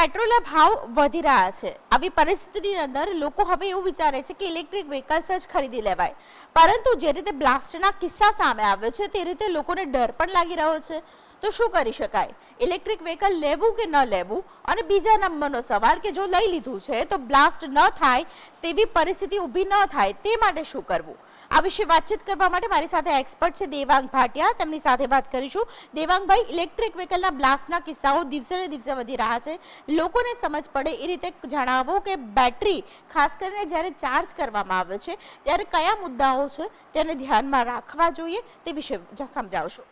પેટ્રોલના ભાવ વધી રહ્યા છે. આવી પરિસ્થિતિની અંદર લોકો હવે એવું વિચારે છે કે ઇલેક્ટ્રિક વ્હીકલ્સ જ ખરીદી લેવાય. પરંતુ જે રીતે બ્લાસ્ટના કિસ્સા સામે આવે છે, તે રીતે લોકોને ડર પણ લાગી રહ્યો છે. તો શું કરી શકાય? ઇલેક્ટ્રિક વ્હીકલ લેવું કે ન લેવું? અને બીજા નંબરનો સવાલ કે જો લઈ લીધું છે, તો બ્લાસ્ટ ન થાય તેવી પરિસ્થિતિ ઊભી ન થાય તે માટે શું કરવું? આ વિશે વાતચીત કરવા માટે મારી સાથે એક્સપર્ટ છે દેવાંગ ભાટિયા. તેમની સાથે વાત કરીશું. દેવાંગભાઈ ઇલેક્ટ્રિક વ્હીકલના બ્લાસ્ટના કિસ્સાઓ દિવસે ને દિવસે વધી રહ્યા છે. લોકોને સમજ પડે એ રીતે જણાવો કે બેટરી ખાસ કરીને જ્યારે ચાર્જ કરવામાં આવે છે, ત્યારે કયા મુદ્દાઓ છે તેને ધ્યાનમાં રાખવા જોઈએ તે વિશે સમજાવશો.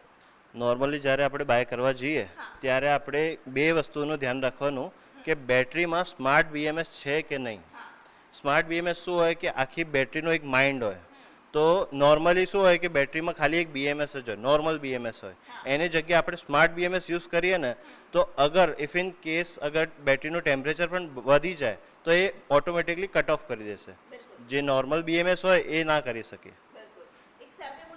નોર્મલી જ્યારે આપણે બાય કરવા જઈએ, ત્યારે આપણે બે વસ્તુનું ધ્યાન રાખવાનું કે બેટરીમાં સ્માર્ટ બીએમએસ છે કે નહીં? સ્માર્ટ બીએમએસ શું હોય કે આખી બેટરીનો એક માઇન્ડ હોય? તો નોર્મલી શું હોય કે બેટરીમાં ખાલી એક બીએમએસ જ હોય નોર્મલ બીએમએસ હોય. એની જગ્યાએ આપણે સ્માર્ટ બીએમએસ યુઝ કરીએ ને તો અગર ઇફ ઇન કેસ અગર બેટરીનું ટેમ્પરેચર પણ વધી જાય તો એ ઓટોમેટિકલી કટ ઓફ કરી દેશે. જે નોર્મલ બીએમએસ હોય એ ના કરી શકે.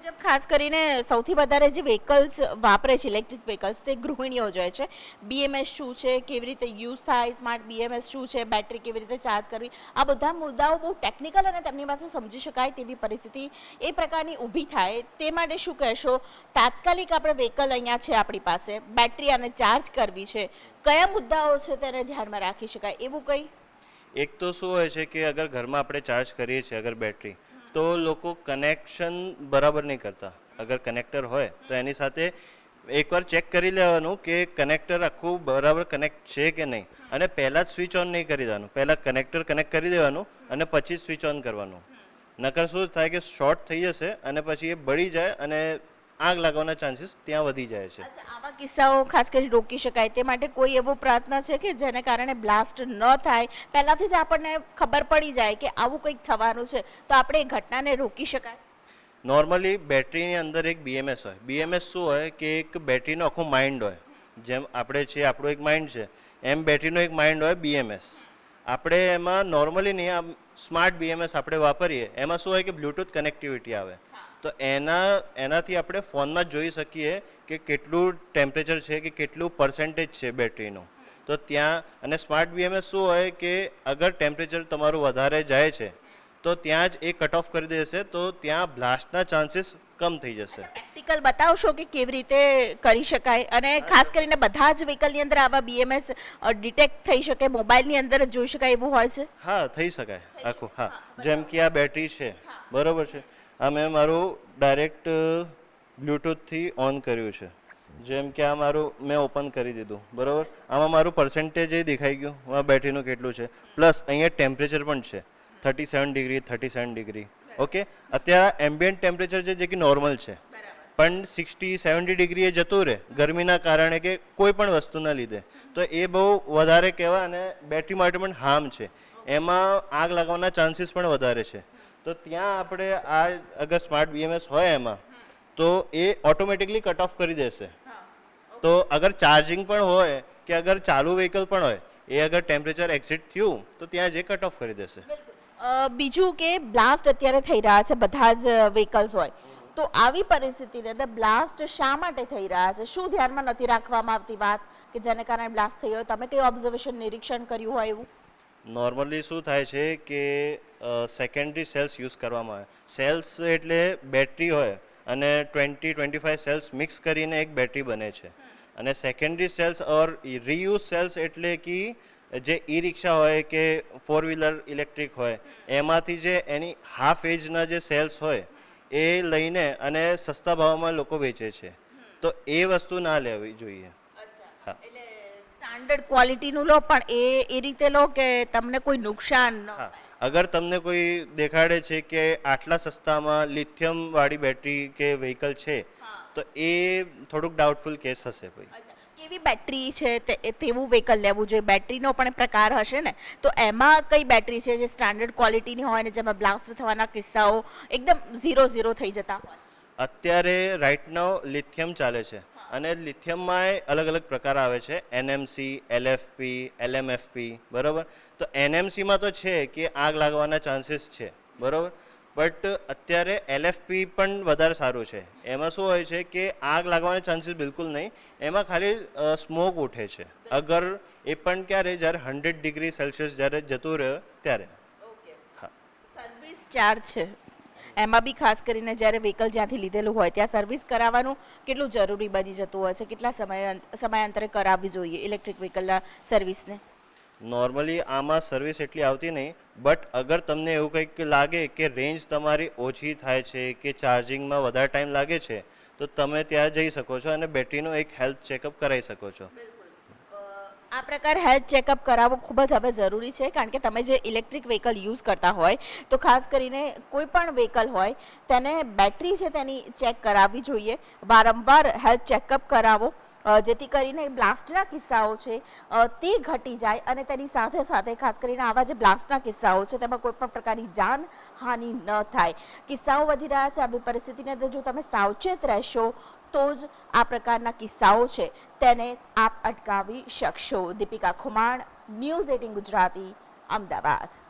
મુજબ ખાસ કરીને સૌથી વધારે જે વ્હીકલ્સ વાપરે છે ઇલેક્ટ્રિક વ્હીકલ્સ તે ગૃહિણીઓ જોઈએ છે. બીએમએસ શું છે, કેવી રીતે યુઝ થાય સ્માર્ટ બીએમએસ શું છે બેટરી કેવી રીતે ચાર્જ કરવી, આ બધા મુદ્દાઓ બહુ ટેકનિકલ અને તેમની પાસે સમજી શકાય તેવી પરિસ્થિતિ એ પ્રકારની ઊભી થાય. તે માટે શું કહેશો, તાત્કાલિક આપણે વ્હીકલ અહીંયા છે આપણી પાસે બેટરી અને ચાર્જ કરવી છે. કયા મુદ્દાઓ છે તેને ધ્યાનમાં રાખી શકાય, એવું કંઈ? એક તો શું હોય છે કે અગર ઘરમાં આપણે ચાર્જ કરીએ છીએ, અગર બેટરી તો લોકો કનેક્શન બરાબર નહીં કરતા. અગર કનેક્ટર હોય, તો એની સાથે એકવાર ચેક કરી લેવાનું કે કનેક્ટર આખું બરાબર કનેક્ટ છે કે નહીં. અને પહેલાં જ સ્વિચ ઓન નહીં કરી દેવાનું. પહેલાં કનેક્ટર કનેક્ટ કરી દેવાનું અને પછી સ્વિચ ઓન કરવાનું. નકર શું થાય કે શોર્ટ થઈ જશે અને પછી એ બળી જાય અને આગ લાગવાના ચાન્સીસ ત્યાં વધી જાય છે. આવા કિસ્સાઓ ખાસ કરી રોકી શકાય તે માટે કોઈ એવો પ્રાર્થના છે કે જેને કારણે બ્લાસ્ટ ન થાય? પહેલાથી જ આપણને ખબર પડી જાય કે આવું કંઈક થવાનું છે. તો આપણે એ ઘટનાને રોકી શકાય? નોર્મલી બેટરીની અંદર એક બીએમએસ હોય. બીએમએસ શું હોય કે એક બેટરીનો આખું માઇન્ડ હોય. જેમ આપણે છે આપણું એક માઇન્ડ છે. એમ બેટરીનો એક માઇન્ડ હોય બીએમએસ આપણે એમાં નોર્મલી નહીં આમ સ્માર્ટ બીએમએસ આપણે વાપરીએ. એમાં શું હોય કે બ્લૂટૂથ કનેક્ટિવિટી આવે. તો એના એનાથી આપણે ફોનમાં જોઈ શકીએ કે કેટલું ટેમ્પરેચર છે કે કેટલું પર્સન્ટેજ છે બેટરીનું. તો ત્યાં અને સ્માર્ટ બીએમએસ શું હોય કે અગર ટેમ્પરેચર તમારું વધારે જાય છે તો ત્યાં જ એ કટ ઓફ કરી દેશે તો ત્યાં બ્લાસ્ટના ચાન્સીસ કમ થઈ જશે. પ્રેક્ટિકલ બતાવશો કે કેવી રીતે કરી શકાય? અને ખાસ કરીને બધા જ વ્હીકલની અંદર આવા બીએમએસ ડિટેક્ટ થઈ શકે મોબાઈલની અંદર જોઈ શકાય એવું હોય છે? હા થઈ શકાય આખું હા. જેમ કે આ બેટરી છે બરોબર છે. આ મેં મારું ડાયરેક્ટ બ્લૂટૂથથી ઓન કર્યું છે. જેમ કે આ મારું મેં ઓપન કરી દીધું. બરાબર? આમાં મારું પર્સન્ટેજ એ દેખાઈ ગયું. આ બેટરીનું કેટલું છે? પ્લસ અહીંયા ટેમ્પરેચર પણ છે. Thirty seven degree thirty seven degree okay અત્યારે એમ્બિયન્ટ ટેમ્પરેચર છે જે કે નોર્મલ છે. પણ સિક્સટી સેવન્ટી ડિગ્રીએ જતું રહે ગરમીના કારણે કે કોઈ પણ વસ્તુના લીધે. તો એ બહુ વધારે કહેવાય અને બેટરી માટે પણ હાર્મ છે. એમાં આગ લાગવાના ચાન્સીસ પણ વધારે છે. તો ત્યાં આપણે આ અગર સ્માર્ટ બીએમએસ હોય એમાં તો એ ઓટોમેટિકલી કટ ઓફ કરી દેશે. તો અગર ચાર્જિંગ પણ હોય કે અગર ચાલુ વ્હીકલ પણ હોય એ અગર ટેમ્પરેચર એક્સિટ થયું તો ત્યાં જે કટ ઓફ કરી દેશે. બીજું કે બ્લાસ્ટ અત્યારે થઈ રહ્યા છે બધા જ વ્હીકલ્સ હોય. તો આવી પરિસ્થિતિની અંદર બ્લાસ્ટ શા માટે થઈ રહ્યા છે? શું ધ્યાનમાં નથી રાખવામાં આવતી વાત કે જેને કારણે બ્લાસ્ટ થઈ હોય? તમે કઈ ઓબ્ઝર્વેશન નિરીક્ષણ કર્યું હોય એવું? નોર્મલી શું થાય છે કે સેકન્ડરી સેલ્સ યુઝ કરવામાં આવે. સેલ્સ એટલે બેટરી હોય અને twenty twenty five cells mix કરીને એક બેટરી બને છે. અને secondary cells or reuse cells એટલે કે જે ઈ રિક્ષા હોય કે ફોર વ્હીલર ઇલેક્ટ્રિક હોય એમાંથી જે એની હાફ એજના જે સેલ્સ હોય એ લઈને અને સસ્તા ભાવમાં લોકો વેચે છે. તો એ વસ્તુ ના લેવી જોઈએ. હા. એટલે સ્ટાન્ડર્ડ ક્વોલિટીનું લો પણ એ એ રીતે લો કે તમને કોઈ નુકસાન ન હા. અગર તમને કોઈ દેખાડે છે કે આટલા સસ્તામાં લિથિયમ વાળી બેટરી કે વ્હીકલ છે તો એ થોડુંક ડાઉટફુલ કેસ હશે ભાઈ. અચ્છા. કેવી બેટરી છે તે તેવું વ્હીકલ લેવું જોઈએ? બેટરીનો પણ પ્રકાર હશે ને? તો એમાં કઈ બેટરી છે જે સ્ટાન્ડર્ડ ક્વોલિટીની હોય ને જેમાં બ્લાસ્ટ થવાના કિસ્સાઓ એકદમ ઝીરો ઝીરો થઈ જતા હોય? અત્યારે રાઈટ નાવ લિથિયમ ચાલે છે. અને લિથિયમમાં અલગ અલગ પ્રકાર આવે છે. એનએમસી એલએફપી એલએમએફપી બરાબર? તો એનએમસીમાં તો છે કે આગ લાગવાના ચાન્સીસ છે બરાબર? બટ અત્યારે એલએફપી પણ વધારે સારું છે. એમાં શું હોય છે કે આગ લાગવાના ચાન્સીસ બિલકુલ નહીં. એમાં ખાલી સ્મોક ઉઠે છે. અગર એ પણ ક્યારે જ્યારે હંડ્રેડ ડિગ્રી સેલ્સિયસ જ્યારે જતું રહે ત્યારે. હા. સર્વિસ ચાર્જ છે. એમાં બી ખાસ કરીને જ્યારે વ્હીકલ જ્યાંથી લીધેલું હોય ત્યાં સર્વિસ કરાવવાનું કેટલું જરૂરી બની જતું હોય છે? કેટલા સમય સમયાંતરે કરાવવી જોઈએ ઇલેક્ટ્રિક વ્હીકલના સર્વિસને નોર્મલી આમાં સર્વિસ એટલી આવતી નહીં બટ અગર તમને એવું કંઈક લાગે કે રેન્જ તમારી ઓછી થાય છે કે ચાર્જિંગમાં વધારે ટાઈમ લાગે છે તો તમે ત્યાં જઈ શકો છો અને બેટરીનું એક હેલ્થ ચેકઅપ કરાવી શકો છો. આ પ્રકાર હેલ્થ ચેકઅપ કરાવવું ખૂબ જ હવે જરૂરી છે, કારણ કે તમે જે ઇલેક્ટ્રિક વ્હીકલ યુઝ કરતા હોય, તો ખાસ કરીને કોઈ પણ વ્હીકલ હોય, તેને બેટરી છે તેની ચેક કરાવવી જોઈએ. વારંવાર હેલ્થ ચેકઅપ કરાવો. જેથી કરીને બ્લાસ્ટના કિસ્સાઓ છે તે ઘટી જાય અને તેની સાથે સાથે ખાસ કરીને આવા જે બ્લાસ્ટના કિસ્સાઓ છે, તેમાં કોઈ પણ પ્રકારની જાન હાનિ ન થાય. કિસ્સાઓ વધી રહ્યા છે આવી પરિસ્થિતિને અંદર જો તમે સાવચેત રહેશો, તો જ આ પ્રકારના કિસ્સાઓ છે, તેને આપ અટકાવી શકશો. Deepika Khuman, news eighteen Gujarati, Ahmedabad.